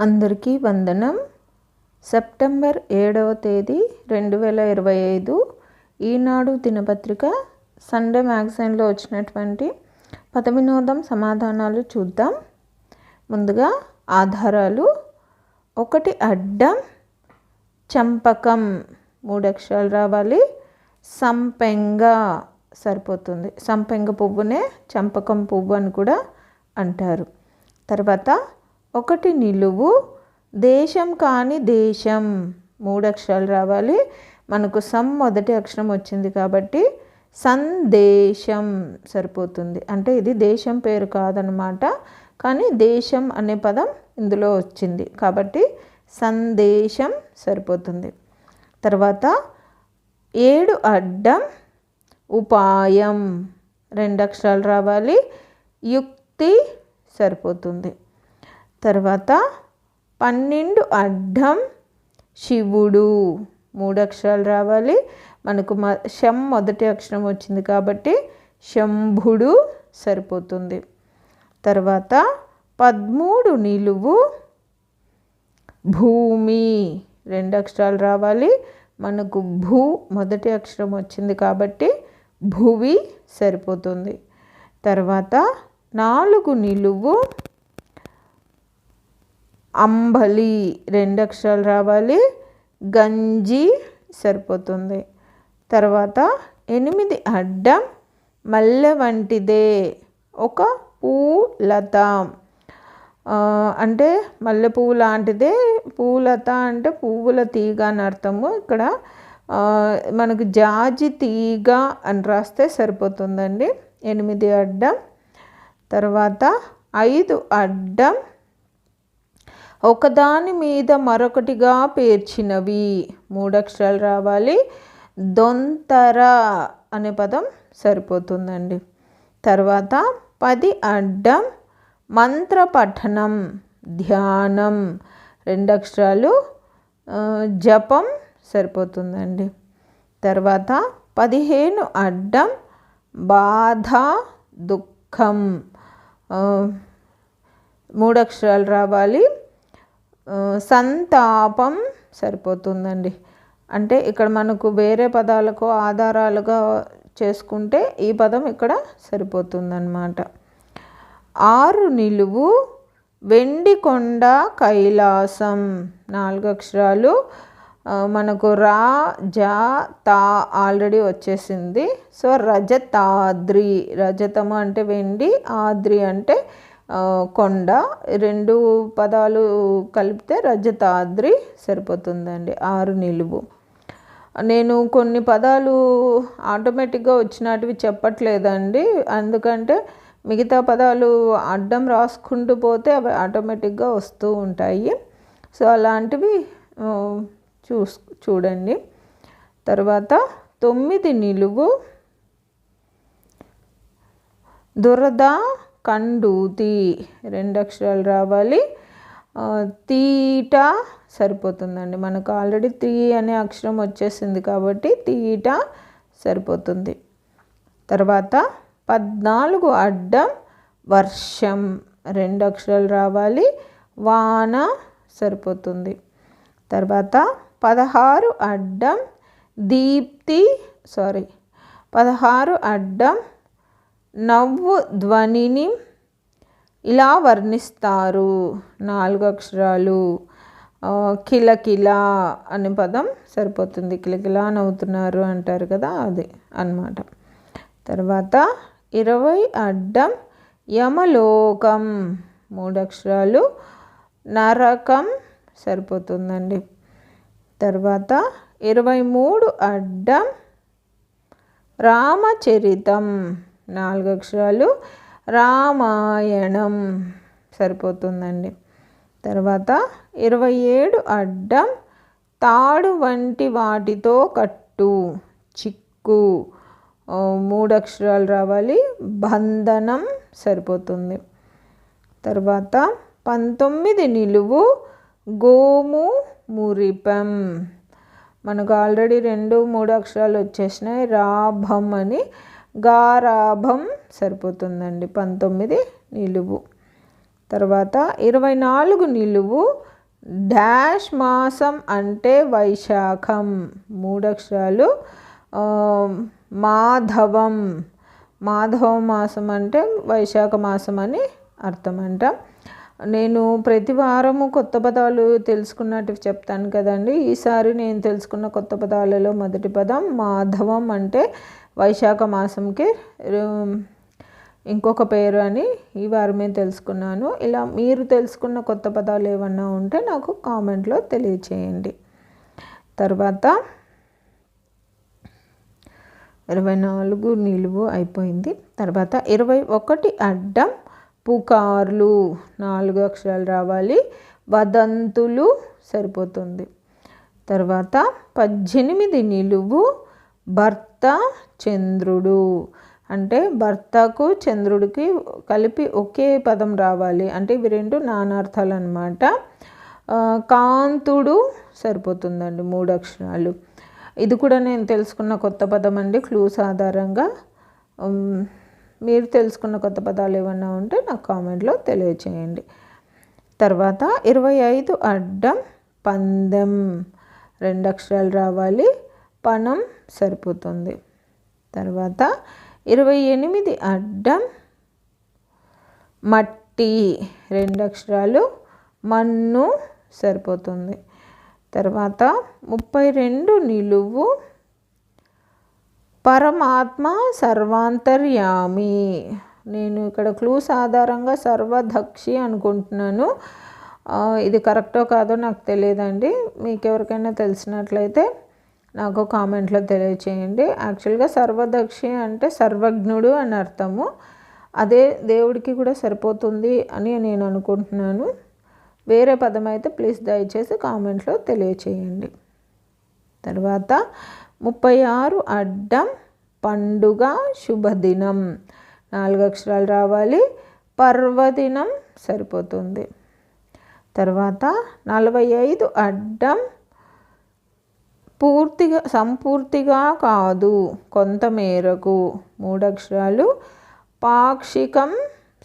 అందరికీ వందనం. సెప్టెంబర్ ఏడవ తేదీ రెండు వేల ఇరవై ఐదు. ఈనాడు దినపత్రిక సండే మ్యాగజైన్లో వచ్చినటువంటి పదవినోదం సమాధానాలు చూద్దాం. ముందుగా ఆధారాలు. ఒకటి అడ్డం చంపకం. మూడు అక్షరాలు రావాలి. సంపెంగ సరిపోతుంది. సంపెంగ పువ్వునే చంపకం పువ్వు అని కూడా అంటారు. తర్వాత ఒకటి నిలువు దేశం కాని దేశం. మూడు అక్షరాలు రావాలి. మనకు సమ్ మొదటి అక్షరం వచ్చింది కాబట్టి సందేశం సరిపోతుంది. అంటే ఇది దేశం పేరు కాదనమాట. కానీ దేశం అనే పదం ఇందులో వచ్చింది కాబట్టి సందేశం సరిపోతుంది. తర్వాత ఏడు అడ్డం ఉపాయం. రెండు అక్షరాలు రావాలి. యుక్తి సరిపోతుంది. తర్వాత పన్నెండు అడ్డం శివుడు. మూడు అక్షరాలు రావాలి. మనకు మ శం మొదటి అక్షరం వచ్చింది కాబట్టి శంభుడు సరిపోతుంది. తర్వాత పదమూడు నిలువు భూమి. రెండు అక్షరాలు రావాలి. మనకు భూ మొదటి అక్షరం వచ్చింది కాబట్టి భువి సరిపోతుంది. తర్వాత నాలుగు నిలువు అంబలి రెండు అక్షరాలు రావాలి. గంజి సరిపోతుంది. తర్వాత ఎనిమిది అడ్డం మల్లె వంటిదే ఒక పూలత. అంటే మల్లె పువ్వు లాంటిదే. పూలత అంటే పువ్వుల తీగ అని అర్థము. ఇక్కడ మనకు జాజి తీగ అని రాస్తే సరిపోతుందండి. ఎనిమిది అడ్డం. తర్వాత ఐదు అడ్డం ఒకదాని మీద మరొకటిగా పేర్చినవి. మూడక్షరాలు రావాలి. దొంతర అనే పదం సరిపోతుందండి. తర్వాత పది అడ్డం మంత్ర పఠనం ధ్యానం రెండు అక్షరాలు జపం సరిపోతుందండి. తర్వాత పదిహేను అడ్డం బాధ దుఃఖం మూడు అక్షరాలు రావాలి. సంతాపం సరిపోతుందండి. అంటే ఇక్కడ మనకు వేరే పదాలకు ఆధారాలుగా చేసుకుంటే ఈ పదం ఇక్కడ సరిపోతుందన్నమాట. ఆరు నిలువు వెండి కొండ కైలాసం నాలుగు అక్షరాలు. మనకు రా జా తా ఆల్రెడీ వచ్చేసింది. సో రజతాద్రి రజతము అంటే వెండి ఆద్రి అంటే కొండ రెండు పదాలు కలిపితే రజతాద్రి సరిపోతుందండి ఆరు నిలువు. నేను కొన్ని పదాలు ఆటోమేటిక్గా వచ్చినటివి చెప్పట్లేదండి ఎందుకంటే మిగతా పదాలు అడ్డం రాసుకుంటూ పోతే అవి ఆటోమేటిక్గా వస్తూ ఉంటాయి. సో అలాంటివి చూస్ చూడండి. తర్వాత తొమ్మిది నిలువు దురద కండూతి. రెండు అక్షరాలు రావాలి. తీట సరిపోతుందండి. మనకు ఆల్రెడీ తీ అనే అక్షరం వచ్చేసింది కాబట్టి తీట సరిపోతుంది. తర్వాత పద్నాలుగు అడ్డం వర్షం. రెండు అక్షరాలు రావాలి. వాన సరిపోతుంది. తర్వాత పదహారు అడ్డం దీప్తి. సారీ పదహారు అడ్డం నవ్వు ధ్వనిని ఇలా వర్ణిస్తారు. నాలుగు అక్షరాలు కిలకిల అనే పదం సరిపోతుంది. కిలకిల నవ్వుతున్నారు అంటారు కదా అది అన్నమాట. తర్వాత ఇరవై అడ్డం యమలోకం మూడు అక్షరాలు నరకం సరిపోతుందండి. తర్వాత ఇరవై మూడు అడ్డం రామచరితం నాలుగు అక్షరాలు రామాయణం. సరిపోతుందండి. తర్వాత ఇరవై ఏడు అడ్డం తాడు వంటి వాటితో కట్టు చిక్కు. మూడు అక్షరాలు రావాలి. బంధనం సరిపోతుంది. తర్వాత పంతొమ్మిది నిలువు గోము మురిపం. మనకు ఆల్రెడీ రెండు మూడు అక్షరాలు వచ్చేసినాయి. రాభం అని గారాభం సరిపోతుందండి. పంతొమ్మిది నిలువు. తర్వాత ఇరవై నాలుగు నిలువు. డాష్ మాసం అంటే వైశాఖం. మూడు అక్షరాలు మాధవం. మాధవ మాసం అంటే వైశాఖ మాసం అని అర్థం అంట. నేను ప్రతి వారము కొత్త పదాలు తెలుసుకున్నట్టు చెప్తాను కదండి. ఈసారి నేను తెలుసుకున్న కొత్త పదాలలో మొదటి పదం మాధవం అంటే వైశాఖ మాసంకి ఇంకొక పేరు అని ఈ వారమే తెలుసుకున్నాను. ఇలా మీరు తెలుసుకున్న కొత్త పదాలు ఏమన్నా ఉంటే నాకు కామెంట్లో తెలియచేయండి. తర్వాత ఇరవై నాలుగు నిలువు అయిపోయింది. తర్వాత ఇరవై ఒకటి అడ్డం పుకార్లు నాలుగు అక్షరాలు రావాలి. వదంతులు సరిపోతుంది. తర్వాత పద్దెనిమిది నిలువు భర్త చంద్రుడు. అంటే భర్తకు చంద్రుడికి కలిపి ఒకే పదం రావాలి. అంటే ఇవి రెండు నానార్థాలు అనమాట కాంతుడు సరిపోతుందండి మూడు అక్షరాలు. ఇది కూడా నేను తెలుసుకున్న కొత్త పదం అండి క్లూస్ ఆధారంగా మీరు తెలుసుకున్న కొత్త పదాలు ఏమన్నా ఉంటే నాకు కామెంట్లో తెలియచేయండి. తర్వాత ఇరవై ఐదు అడ్డం పందెం రెండు అక్షరాలు రావాలి. పణం సరిపోతుంది. తర్వాత ఇరవై ఎనిమిది అడ్డం మట్టి రెండు అక్షరాలు మన్ను సరిపోతుంది. తర్వాత ముప్పై రెండు నిలువు పరమాత్మ సర్వాంతర్యామి. నేను ఇక్కడ క్లూస్ ఆధారంగా సర్వదక్షి అనుకుంటున్నాను. ఇది కరెక్టో కాదో నాకు తెలియదండి. మీకు ఎవరికైనా తెలిసినట్లయితే నాకు కామెంట్లో తెలియచేయండి. యాక్చువల్గా సర్వదక్షి అంటే సర్వజ్ఞుడు అని అర్థము. అదే దేవుడికి కూడా సరిపోతుంది అని నేను అనుకుంటున్నాను. వేరే పదం అయితే ప్లీజ్ దయచేసి కామెంట్లో తెలియచేయండి. తర్వాత ముప్పై ఆరు అడ్డం పండుగ శుభదినం. నాలుగు అక్షరాలు రావాలి. పర్వదినం సరిపోతుంది. తర్వాత నలభై ఐదు అడ్డం పూర్తిగా సంపూర్తిగా కాదు. కొంత మేరకు మూడు అక్షరాలు పాక్షికం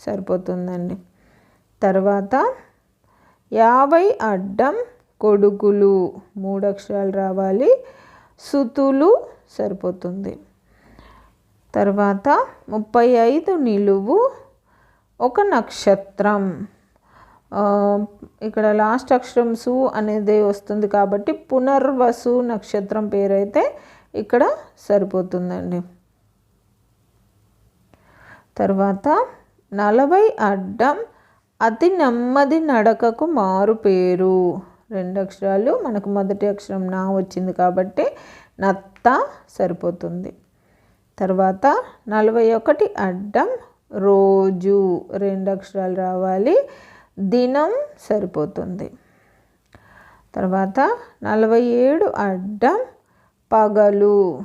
సరిపోతుందండి. తర్వాత యాభై అడ్డం కొడుకులు మూడు అక్షరాలు రావాలి. సుతులు సరిపోతుంది. తర్వాత ముప్పై ఐదు నిలువు ఒక నక్షత్రం. ఇక్కడ లాస్ట్ అక్షరం సు అనేది వస్తుంది కాబట్టి పునర్వసు నక్షత్రం పేరైతే ఇక్కడ సరిపోతుందండి. తర్వాత నలభై అడ్డం అతి నెమ్మది నడకకు మారు పేరు. రెండు అక్షరాలు మనకు మొదటి అక్షరం నా వచ్చింది కాబట్టి నత్త సరిపోతుంది. తర్వాత నలభై ఒకటి అడ్డం రోజు రెండు అక్షరాలు రావాలి. దినం సరిపోతుంది. తర్వాత నలభై ఏడు అడ్డం పగలు.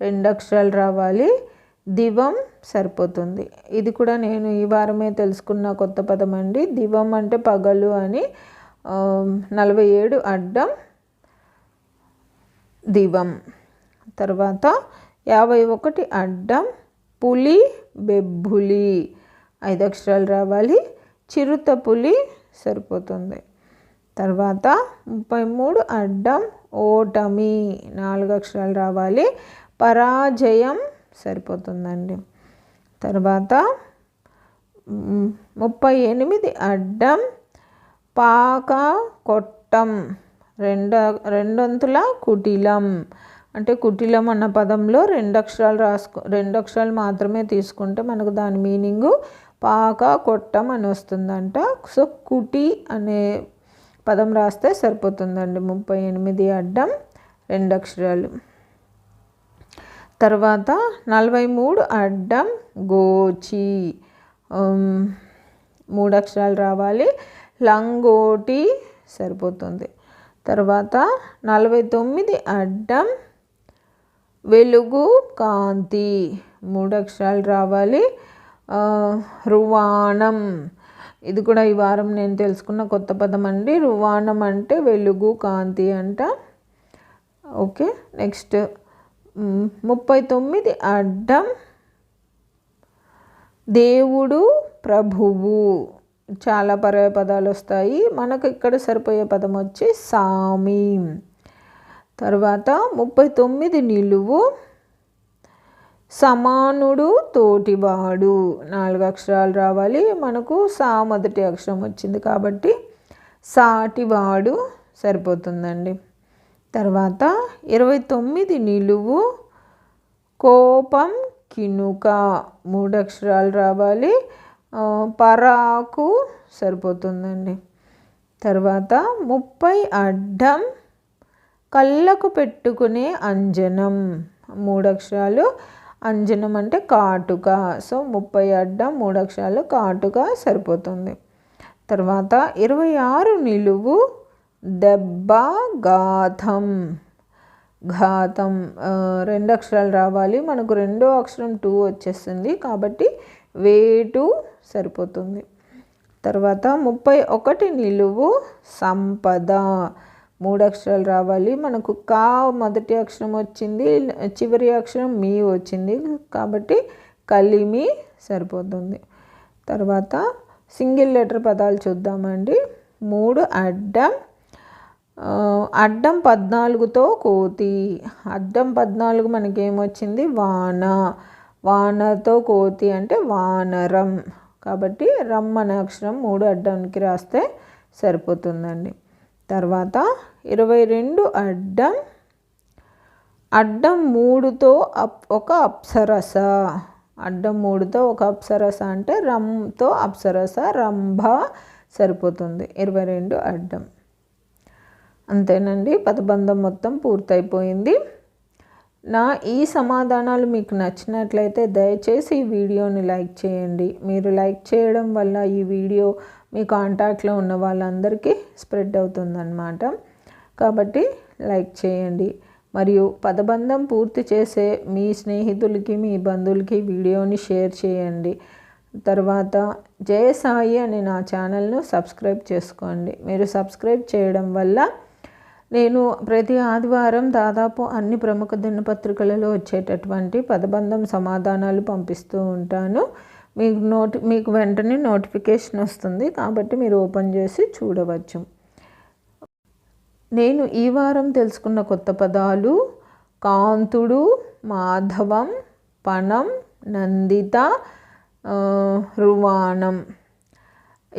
రెండు అక్షరాలు రావాలి. దివం సరిపోతుంది. ఇది కూడా నేను ఈ వారమే తెలుసుకున్న కొత్త పదం అండి. దివం అంటే పగలు అని నలభై ఏడు అడ్డం దివం. తర్వాత యాభై ఒకటి అడ్డం పులి బెబ్బులి. ఐదు అక్షరాలు రావాలి. చిరుత పులి సరిపోతుంది. తర్వాత ముప్పై మూడు అడ్డం ఓటమి నాలుగు అక్షరాలు రావాలి. పరాజయం సరిపోతుందండి. తర్వాత ముప్పై ఎనిమిది అడ్డం పాక కొట్టం రెండు రెండొంతుల కుటిలం. అంటే కుటిలం అన్న పదంలో రెండు అక్షరాలు రాసుకో రెండు అక్షరాలు మాత్రమే తీసుకుంటే మనకు దాని మీనింగు పాక కొట్టం అని వస్తుందంట. సో కుటి అనే పదం రాస్తే సరిపోతుందండి. ముప్పై ఎనిమిది అడ్డం రెండు అక్షరాలు. తర్వాత నలభై మూడు అడ్డం గోచి. మూడు అక్షరాలు రావాలి. లంగోటి సరిపోతుంది. తర్వాత నలభై తొమ్మిది అడ్డం వెలుగు కాంతి. మూడు అక్షరాలు రావాలి. రువాణం. ఇది కూడా ఈ వారం నేను తెలుసుకున్న కొత్త పదం అండి. రువాణం అంటే వెలుగు కాంతి అంట. Okay next. ముప్పై తొమ్మిది అడ్డం. దేవుడు ప్రభువు. చాలా పర్యాయ పదాలు వస్తాయి. మనకు ఇక్కడ సరిపోయే పదం వచ్చి సామి. తర్వాత ముప్పై తొమ్మిది నిలువు. సమానుడు తోటివాడు. నాలుగు అక్షరాలు రావాలి. మనకు సా మొదటి అక్షరం వచ్చింది కాబట్టి సాటివాడు సరిపోతుందండి. తర్వాత ఇరవై తొమ్మిది నిలువు కోపం కినుక మూడు అక్షరాలు రావాలి. పరాకు సరిపోతుందండి. తర్వాత ముప్పై అడ్డం కళ్ళకు పెట్టుకునే అంజనం మూడు అక్షరాలు. అంజనం అంటే కాటుక. సో ముప్పై అడ్డం మూడు అక్షరాలు కాటుక సరిపోతుంది. తర్వాత ఇరవై ఆరు నిలువు దెబ్బ ఘాతం. ఘాతం రెండు అక్షరాలు రావాలి. మనకు రెండో అక్షరం టూ వచ్చేస్తుంది కాబట్టి వేటు సరిపోతుంది. తర్వాత ముప్పై ఒకటి నిలువు సంపద. మూడు అక్షరాలు రావాలి. మనకు కా మొదటి అక్షరం వచ్చింది చివరి అక్షరం మీ వచ్చింది. కాబట్టి కలిమి సరిపోతుంది. తర్వాత సింగిల్ లెటర్ పదాలు చూద్దామండి. మూడు అడ్డం అడ్డం పద్నాలుగుతో కోతి. అడ్డం పద్నాలుగు మనకి ఏమొచ్చింది వాన. వానతో కోతి అంటే వానరం. కాబట్టి రమ్ అనే అక్షరం మూడు అడ్డానికి రాస్తే సరిపోతుందండి. తర్వాత ఇరవై రెండు అడ్డం అడ్డం మూడుతో అప్ ఒక అప్సరస. అడ్డం మూడుతో ఒక అప్సరస అంటే రమ్తో అప్సరస రంభ సరిపోతుంది. ఇరవై రెండు అడ్డం. అంతేనండి. పదబంధం మొత్తం పూర్తయిపోయింది. నా ఈ సమాధానాలు మీకు నచ్చినట్లయితే దయచేసి ఈ వీడియోని లైక్ చేయండి. మీరు లైక్ చేయడం వల్ల ఈ వీడియో మీ కాంటాక్ట్లో ఉన్న వాళ్ళందరికీ స్ప్రెడ్ అవుతుందన్నమాట. కాబట్టి లైక్ చేయండి. మరియు పదబంధం పూర్తి చేసే మీ స్నేహితులకి మీ బంధువులకి వీడియోని షేర్ చేయండి. తర్వాత జయసాయి అనే నా ఛానల్ను సబ్స్క్రైబ్ చేసుకోండి. మీరు సబ్స్క్రైబ్ చేయడం వల్ల నేను ప్రతి ఆదివారం దాదాపు అన్ని ప్రముఖ దినపత్రికలలో వచ్చేటటువంటి పదబంధం సమాధానాలు పంపిస్తూ ఉంటాను. మీకు నోటి మీకు వెంటనే నోటిఫికేషన్ వస్తుంది కాబట్టి మీరు ఓపెన్ చేసి చూడవచ్చు. నేను ఈ వారం తెలుసుకున్న కొత్త పదాలు కాంతుడు మాధవం పణం నందిత రువాణం.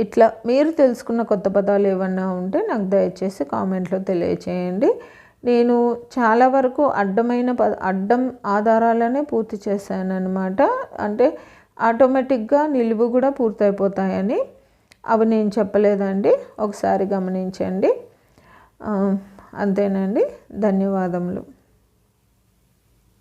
ఇట్లా మీరు తెలుసుకున్న కొత్త పదాలు ఏమన్నా ఉంటే నాకు దయచేసి కామెంట్లో తెలియచేయండి. నేను చాలా వరకు అడ్డమైన పద అడ్డం ఆధారాలనే పూర్తి చేశాను అనమాట అంటే ఆటోమేటిక్గా నిలువు కూడా పూర్తయిపోతాయని అవి నేను చెప్పలేదండి. ఒకసారి గమనించండి. అంతేనండి. ధన్యవాదములు.